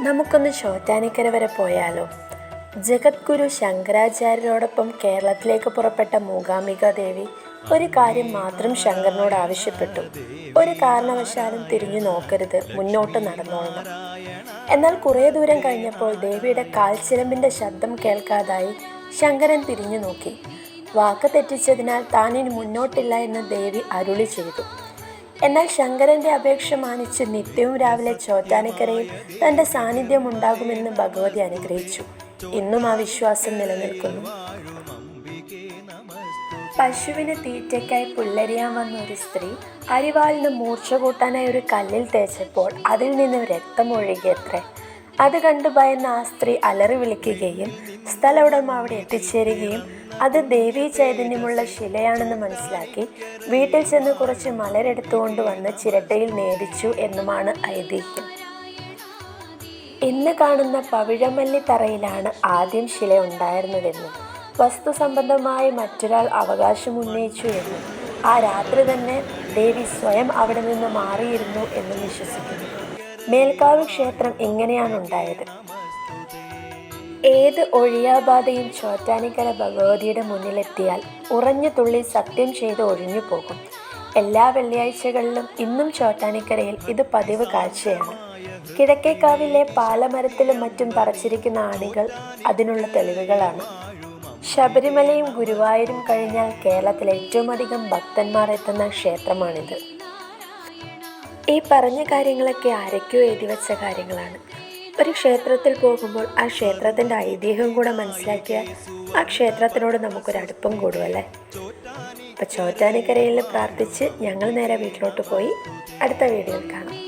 നമുക്കൊന്ന് ചോറ്റാനിക്കര വരെ പോയാലോ? ജഗദ്ഗുരു ശങ്കരാചാര്യരോടൊപ്പം കേരളത്തിലേക്ക് പുറപ്പെട്ട മൂകാംബിക ദേവി ഒരു കാര്യം മാത്രം ശങ്കരനോട് ആവശ്യപ്പെട്ടു. ഒരു കാരണവശാലും തിരിഞ്ഞു നോക്കരുത് മുന്നോട്ട് നടന്നോളണം. എന്നാൽ കുറേ ദൂരം കഴിഞ്ഞപ്പോൾ ദേവിയുടെ കാൽച്ചിലമ്പിന്റെ ശബ്ദം കേൾക്കാതായി ശങ്കരൻ തിരിഞ്ഞു നോക്കി. വാക്ക് തെറ്റിച്ചതിനാൽ താനിനി മുന്നോട്ടില്ല എന്ന് ദേവി അരുളി ചെയ്തു. എന്നാൽ ശങ്കരന്റെ അപേക്ഷ മാനിച്ച് നിത്യവും രാവിലെ ചോറ്റാനിക്കരയിൽ തന്റെ സാന്നിധ്യം ഉണ്ടാകുമെന്ന് ഭഗവതി അനുഗ്രഹിച്ചു. ഇന്നും ആ വിശ്വാസം നിലനിൽക്കുന്നു. പശുവിന് തീറ്റയ്ക്കായി പുല്ലരിയാൻ വന്ന ഒരു സ്ത്രീ അരിവാളിന് മൂർച്ച കൂട്ടാനായി ഒരു കല്ലിൽ തേച്ചപ്പോൾ അതിൽ നിന്ന് രക്തം ഒഴുകിയത്രേ അത് കണ്ടു ഭയന്ന ആ സ്ത്രീ അലറി വിളിക്കുകയും സ്ഥല ഉടമ അവിടെ എത്തിച്ചേരുകയും അത് ദേവീ ചൈതന്യമുള്ള ശിലയാണെന്ന് മനസ്സിലാക്കി വീട്ടിൽ ചെന്ന് കുറച്ച് മലരെടുത്തുകൊണ്ട് വന്ന് ചിരട്ടയിൽ നേദിച്ചു എന്നുമാണ് ഐതിഹ്യം. ഇന്ന് കാണുന്ന പവിഴമല്ലി തറയിലാണ് ആദ്യം ശില ഉണ്ടായിരുന്നതെന്നും വസ്തു സംബന്ധമായി മറ്റൊരാൾ അവകാശം ഉന്നയിച്ചു എന്നും ആ രാത്രി തന്നെ ദേവി സ്വയം അവിടെ നിന്ന് മാറിയിരുന്നു എന്നും വിശ്വസിക്കുന്നു. മേൽക്കാവ് ക്ഷേത്രം ഇങ്ങനെയാണ് ഉണ്ടായത് ഏത് ഒഴിയാബാധയും ചോറ്റാനിക്കര ഭഗവതിയുടെ മുന്നിലെത്തിയാൽ ഉറഞ്ഞു തുള്ളി സത്യം ചെയ്ത് ഒഴിഞ്ഞു പോകും. എല്ലാ വെള്ളിയാഴ്ചകളിലും ഇന്നും ചോറ്റാനിക്കരയിൽ ഇത് പതിവ് കാഴ്ചയാണ്. കിഴക്കേക്കാവിലെ പാലമരത്തിലും മറ്റും പറച്ചിരിക്കുന്ന ആണികൾ അതിനുള്ള തെളിവുകളാണ്. ശബരിമലയും ഗുരുവായൂരും കഴിഞ്ഞാൽ കേരളത്തിലെ ഏറ്റവും അധികം ഭക്തന്മാർ എത്തുന്ന ക്ഷേത്രമാണിത്. ഈ പറഞ്ഞ കാര്യങ്ങളൊക്കെ ആരൊക്കെയോ എഴുതി വെച്ച കാര്യങ്ങളാണ്. ഒരു ക്ഷേത്രത്തിൽ പോകുമ്പോൾ ആ ക്ഷേത്രത്തിന്റെ ഐതിഹ്യം കൂടെ മനസ്സിലാക്കിയാൽ ആ ക്ഷേത്രത്തിനോട് നമുക്കൊരു അടുപ്പം കൂടുമല്ലേ അപ്പോൾ ചോറ്റാനിക്കരയിൽ പ്രാർത്ഥിച്ച് ഞങ്ങൾ നേരെ വീട്ടിലോട്ട് പോയി അടുത്ത വീഡിയോയിൽ കാണാം.